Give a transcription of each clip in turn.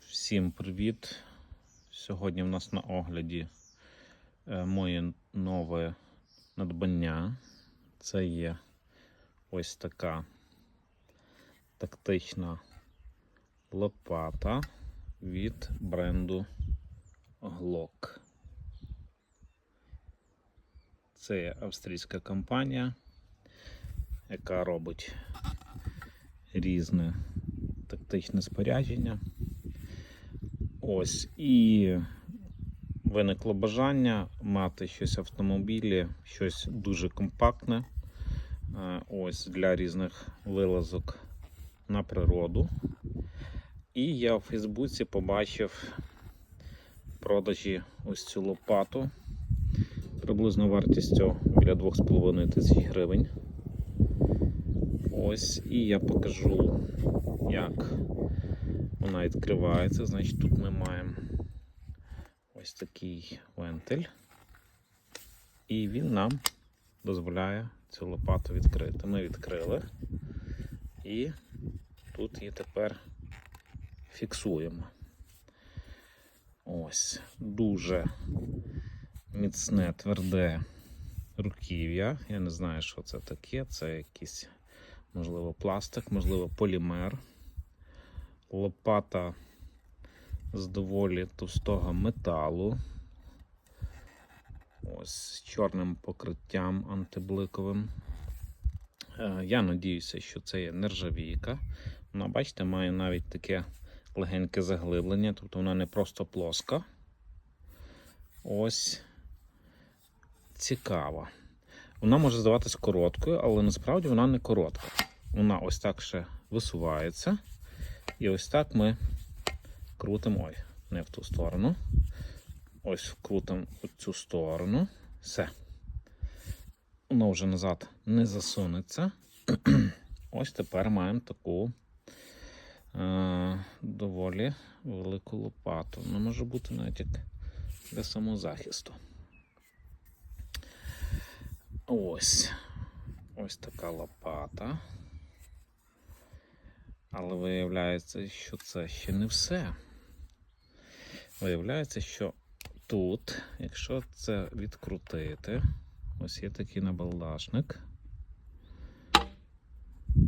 Всім привіт! Сьогодні в нас на огляді е, моє нове надбання. Це є ось така тактична лопата від бренду Glock. Це є австрійська компанія, яка робить різне тактичне спорядження. Ось і виникло бажання мати щось в автомобілі, щось дуже компактне. е, Ось для різних вилазок на природу. І я в Фейсбуці побачив продажі ось цю лопату приблизно вартістю біля 2,5 тисяч гривень. Ось, і я покажу, як вона відкривається. Значить, тут ми маємо ось такий вентиль, і він нам дозволяє цю лопату відкрити. Ми відкрили, і тут її тепер фіксуємо. Ось, дуже міцне, тверде руків'я. Я не знаю, що це таке. Це якийсь, можливо, пластик, можливо, полімер. Лопата з доволі товстого металу. Ось з чорним покриттям антибликовим. Е, Я надіюся, що це є нержавійка. Вона, бачите, має навіть таке легеньке заглиблення, тобто вона не просто плоска. Ось цікава. Вона може здаватись короткою, але насправді вона не коротка. Вона ось так ще висувається. І ось так ми крутимо. Ой, не в ту сторону. Ось крутимо цю сторону. Все. Воно вже назад не засунеться. Ось тепер маємо таку е, доволі велику лопату. Вона може бути навіть як для самозахисту. Ось. Ось така лопата. Але виявляється, що це ще не все. Виявляється, що тут, якщо це відкрутити, ось є такий набалдашник,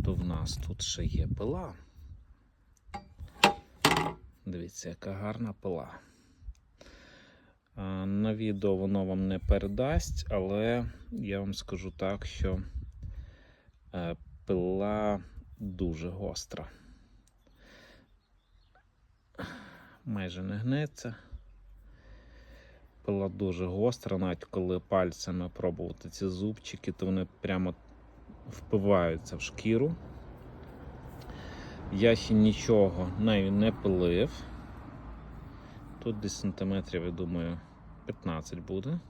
то в нас тут ще є пила. Дивіться, яка гарна пила. На відео воно вам не передасть, але я вам скажу так, що е, пила дуже гостра. Майже не гнеться. Пила дуже гостра, навіть коли пальцями пробувати ці зубчики, то вони прямо впиваються в шкіру. Я ще нічого нею не пилив. Тут десь сантиметрів, я думаю, 15 буде.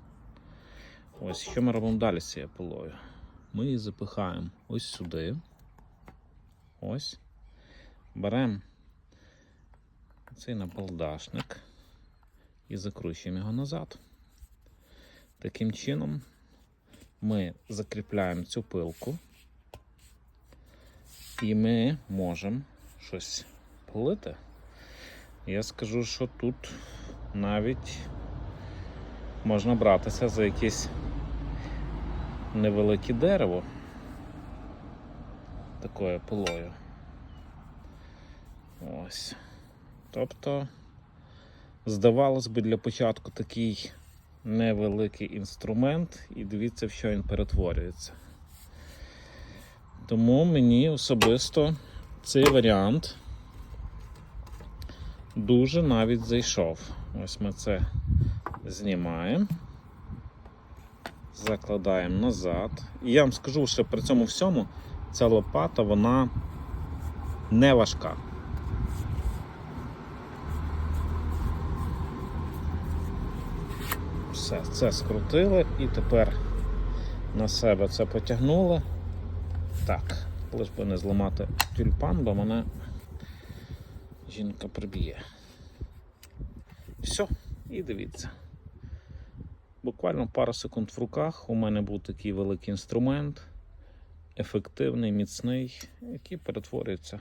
Ось, що ми робимо далі з цією пилою? Ми її запихаємо ось сюди. Ось. Беремо цей набалдашник і закручуємо його назад. Таким чином ми закріпляємо цю пилку, і ми можемо щось пилити. Я скажу, що тут навіть можна братися за якесь невелике дерево такою пилою. Ось. Тобто, здавалось би, для початку такий невеликий інструмент, і дивіться, в що він перетворюється. Тому мені особисто цей варіант дуже навіть зайшов. Ось ми це знімаємо, закладаємо назад. І я вам скажу, що при цьому всьому ця лопата вона не важка. Все, це скрутили і тепер на себе це потягнули. Так, лиш би не зламати тюльпан, бо мене жінка приб'є. Все, і дивіться. Буквально пару секунд в руках у мене був такий великий інструмент, ефективний, міцний, який перетворюється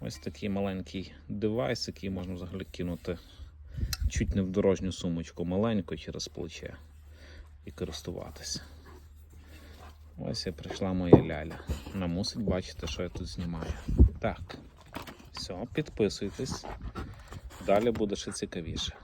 Ось такий маленький девайс, який можна взагалі кинути чуть не в дорожню сумочку, маленьку через плече і користуватися. Ось і прийшла моя ляля. Вона мусить бачити, що я тут знімаю. Так, все, підписуйтесь. Далі буде ще цікавіше.